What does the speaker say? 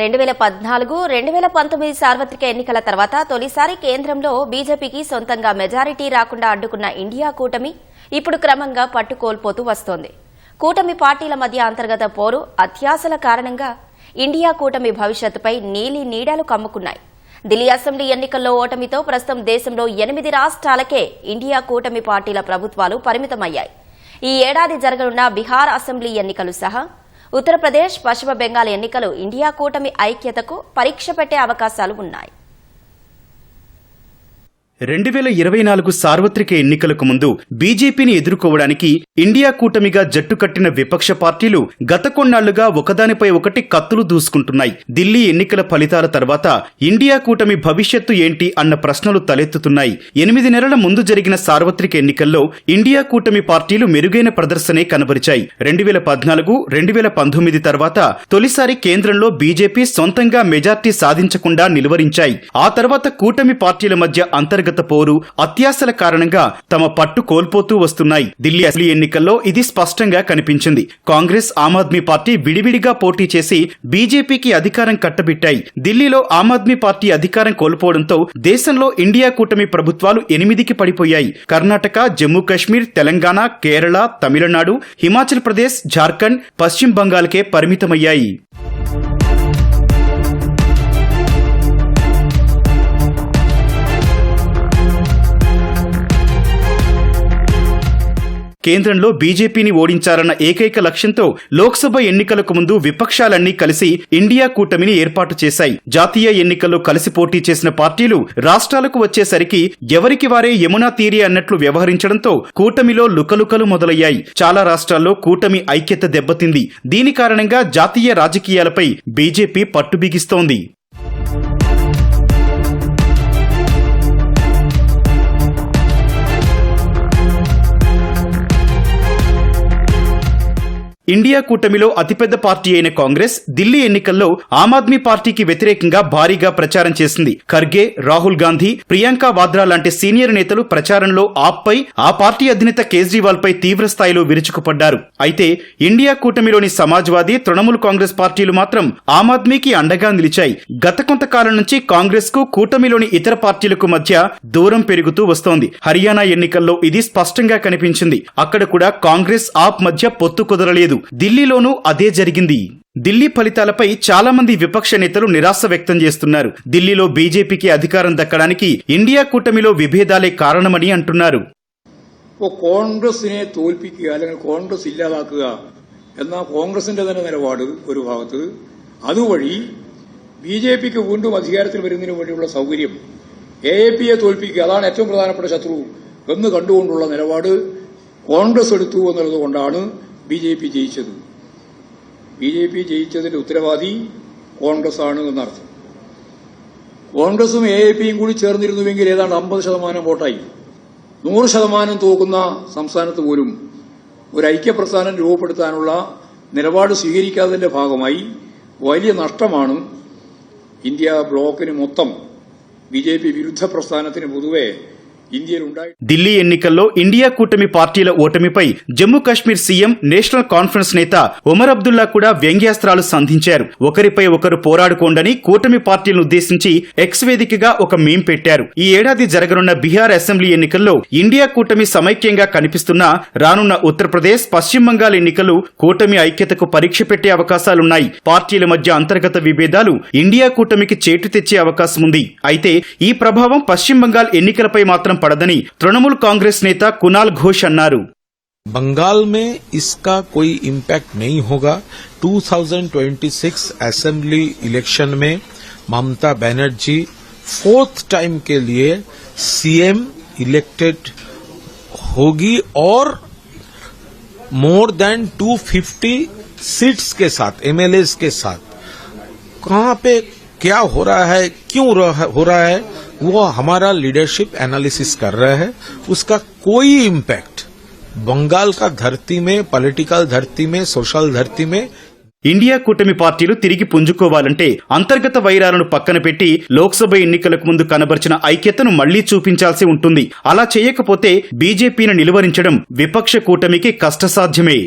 రెండు వేల పద్నాలుగు రెండు వేల పంతొమ్మిది సార్వత్రిక ఎన్నికల తర్వాత తొలిసారి కేంద్రంలో బీజేపీకి సొంతంగా మెజారిటీ రాకుండా అడ్డుకున్న ఇండియా కూటమి ఇప్పుడు క్రమంగా పట్టు కోల్పోతూ వస్తోంది. కూటమి పార్టీల మధ్య అంతర్గత పోరు అత్యాశల కారణంగా ఇండియా కూటమి భవిష్యత్తుపై నీలి నీడలు కమ్ముకున్నాయి. ఢిల్లీ అసెంబ్లీ ఎన్నికల్లో ఓటమితో ప్రస్తుతం దేశంలో ఎనిమిది రాష్ట్రాలకే ఇండియా కూటమి పార్టీల ప్రభుత్వాలు పరిమితమయ్యాయి. ఈ ఏడాది జరగనున్న బీహార్ అసెంబ్లీ ఎన్నికలు సహా ఉత్తరప్రదేశ్ పశ్చిమ బెంగాల్ ఎన్నికలు ఇండియా కూటమి ఐక్యతకు పరీక్ష పెట్టే అవకాశాలు ఉన్నాయి. రెండు వేల ఇరవై నాలుగు సార్వత్రిక ఎన్నికలకు ముందు బీజేపీని ఎదుర్కోవడానికి ఇండియా కూటమిగా జట్టు కట్టిన విపక్ష పార్టీలు గత కొన్నాళ్ళుగా ఒకదానిపై ఒకటి కత్తులు దూసుకుంటున్నాయి. ఢిల్లీ ఎన్నికల ఫలితాల తర్వాత ఇండియా కూటమి భవిష్యత్తు ఏంటి అన్న ప్రశ్నలు తలెత్తుతున్నాయి. ఎనిమిది నెలల ముందు జరిగిన సార్వత్రిక ఎన్నికల్లో ఇండియా కూటమి పార్టీలు మెరుగైన ప్రదర్శనే కనబరిచాయి. రెండు వేల పద్నాలుగు రెండు వేల పంతొమ్మిది తర్వాత తొలిసారి కేంద్రంలో బీజేపీ సొంతంగా మెజార్టీ సాధించకుండా నిలువరించాయి. ఆ తర్వాత కూటమి పార్టీల మధ్య అంతర్గత పోరు అత్యాశల కారణంగా తమ పట్టు కోల్పోతూ వస్తున్నాయి. ఢిల్లీ అసెంబ్లీ ఎన్నికల్లో ఇది స్పష్టంగా కనిపించింది. కాంగ్రెస్ ఆమ్ ఆద్మీ పార్టీ విడివిడిగా పోటీ చేసి బీజేపీకి అధికారం కట్టబెట్టాయి. ఢిల్లీలో ఆమ్ ఆద్మీ పార్టీ అధికారం కోల్పోవడంతో దేశంలో ఇండియా కూటమి ప్రభుత్వాలు ఎనిమిదికి పడిపోయాయి. కర్ణాటక జమ్మూ కాశ్మీర్ తెలంగాణ కేరళ తమిళనాడు హిమాచల్ ప్రదేశ్ జార్ఖండ్ పశ్చిమ బంగాల్కే పరిమితమయ్యాయి. కేంద్రంలో బీజేపీని ఓడించాలన్న ఏకైక లక్ష్యంతో లోక్సభ ఎన్నికలకు ముందు విపక్షాలన్నీ కలిసి ఇండియా కూటమిని ఏర్పాటు చేశాయి. జాతీయ ఎన్నికల్లో కలిసి పోటీ చేసిన పార్టీలు రాష్ట్రాలకు వచ్చేసరికి ఎవరికి వారే యమునా తీరి అన్నట్లు వ్యవహరించడంతో కూటమిలో లుకలుకలు మొదలయ్యాయి. చాలా రాష్ట్రాల్లో కూటమి ఐక్యత దెబ్బతింది. దీని కారణంగా జాతీయ రాజకీయాలపై బీజేపీ పట్టుబిగిస్తోంది. ఇండియా కూటమిలో అతిపెద్ద పార్టీ అయిన కాంగ్రెస్ ఢిల్లీ ఎన్నికల్లో ఆమ్ ఆద్మీ పార్టీకి వ్యతిరేకంగా భారీగా ప్రచారం చేసింది. ఖర్గే రాహుల్ గాంధీ ప్రియాంక వాద్రా లాంటి సీనియర్ నేతలు ప్రచారంలో ఆప్పై ఆ పార్టీ అధినేత కేజ్రీవాల్ పై తీవ్ర స్థాయిలో విరుచుకుపడ్డారు. అయితే ఇండియా కూటమిలోని సమాజ్వాదీ తృణమూల్ కాంగ్రెస్ పార్టీలు మాత్రం ఆమ్ ఆద్మీకి అండగా నిలిచాయి. గత కొంతకాలం నుంచి కాంగ్రెస్కు కూటమిలోని ఇతర పార్టీలకు మధ్య దూరం పెరుగుతూ వస్తోంది. హర్యానా ఎన్నికల్లో ఇది స్పష్టంగా కనిపించింది. అక్కడ కూడా కాంగ్రెస్ ఆప్ మధ్య పొత్తు కుదరలేదు. ఢిల్లీలోనూ అదే జరిగింది ఢిల్లీ ఫలితాలపై చాలా మంది విపక్ష నేతలు నిరాశ వ్యక్తం చేస్తున్నారు ఢిల్లీలో బీజేపీకి అధికారం దక్కడానికి ఇండియా కూటమిలో విభేదాలే కారణమని అంటున్నారు ഇപ്പോൾ കോൺഗ്രസിനെ തോൽപ്പിക്കുക അല്ലെങ്കിൽ കോൺഗ്രസ് ഇല്ലാതാക്കുക എന്ന കോൺഗ്രസിന്റെ തന്നെ നിലപാട് ഒരു ഭാഗത്ത് അതുവഴി ബി ജെ പിക്ക് വീണ്ടും അധികാരത്തിൽ വരുന്നതിന് വേണ്ടിയുള്ള സൌകര്യം എ എ പിയെ തോൽപ്പിക്കുക അതാണ് ഏറ്റവും പ്രധാനപ്പെട്ട ശത്രു എന്ന് കണ്ടുകൊണ്ടുള്ള നിലപാട് കോൺഗ്രസ് എടുത്തു എന്നുള്ളത് കൊണ്ടാണ് ബി ജെ പി ജയിച്ചത് ബി ജെ പി ജയിച്ചതിന്റെ ഉത്തരവാദി കോൺഗ്രസ് ആണ് എന്നർത്ഥം. കോൺഗ്രസും എ എ പിയും കൂടി ചേർന്നിരുന്നുവെങ്കിൽ ഏതാണ്ട് അമ്പത് ശതമാനം വോട്ടായി. നൂറ് ശതമാനം തോക്കുന്ന സംസ്ഥാനത്ത് പോലും ഒരു ഐക്യപ്രസ്ഥാനം രൂപപ്പെടുത്താനുള്ള നിലപാട് സ്വീകരിക്കാത്തതിന്റെ ഭാഗമായി വലിയ നഷ്ടമാണ് ഇന്ത്യ ബ്ലോക്കിന് മൊത്തം ബി ജെ പി വിരുദ്ധ പ്രസ്ഥാനത്തിന് പൊതുവെ ఢిల్లీ ఎన్నికల్లో ఇండియా కూటమి పార్టీల ఓటమిపై Jammu Kashmir CM national conference నేత ఒమర్ అబ్దుల్లా కూడా వ్యంగ్యాస్త్రాలు సంధించారు. ఒకరిపై ఒకరు పోరాడుకోండని కూటమి పార్టీలను ఉద్దేశించి ఎక్స్ వేదికగా ఒక మీం పెట్టారు. ఈ ఏడాది జరగనున్న బీహార్ అసెంబ్లీ ఎన్నికల్లో ఇండియా కూటమి సమైక్యంగా కనిపిస్తున్నా రానున్న ఉత్తరప్రదేశ్ పశ్చిమ బంగాల్ ఎన్నికలు కూటమి ఐక్యతకు పరీక్ష పెట్టే అవకాశాలున్నాయి. పార్టీల మధ్య అంతర్గత విభేదాలు ఇండియా కూటమికి చేటు తెచ్చే అవకాశం ఉంది అయితే ఈ ప్రభావం పశ్చిమ బంగాల్ ఎన్నికలపై మాత్రం పడదని తృణమూల్ కాంగ్రెస్ నేత కునాల్ ఘోష్ అన్నారు बंगाल में इसका कोई इम्पैक्ट नहीं होगा 2026 असेंबली इलेक्शन में ममता बनर्जी फोर्थ टाइम के लिए सीएम इलेक्टेड होगी और मोर देन 250 सीट्स के साथ एमएलए के साथ कहां पे क्या हो रहा है क्यों रह- हो रहा है वो हमारा लीडरशिप एनालिसिस कर रहा है उसका कोई इम्पैक्ट बंगाल का धरती में पॉलिटिकल धरती में सोशल धरती में ఇండియా కూటమి పార్టీలు తిరిగి పుంజుకోవాలంటే అంతర్గత వైరాలను పక్కన పెట్టి లోక్సభ ఎన్నికలకు ముందు కనబరిచిన ఐక్యతను మళ్లీ చూపించాల్సి ఉంటుంది అలా చేయకపోతే బీజేపీని నిలువరించడం విపక్ష కూటమికి కష్టసాధ్యమే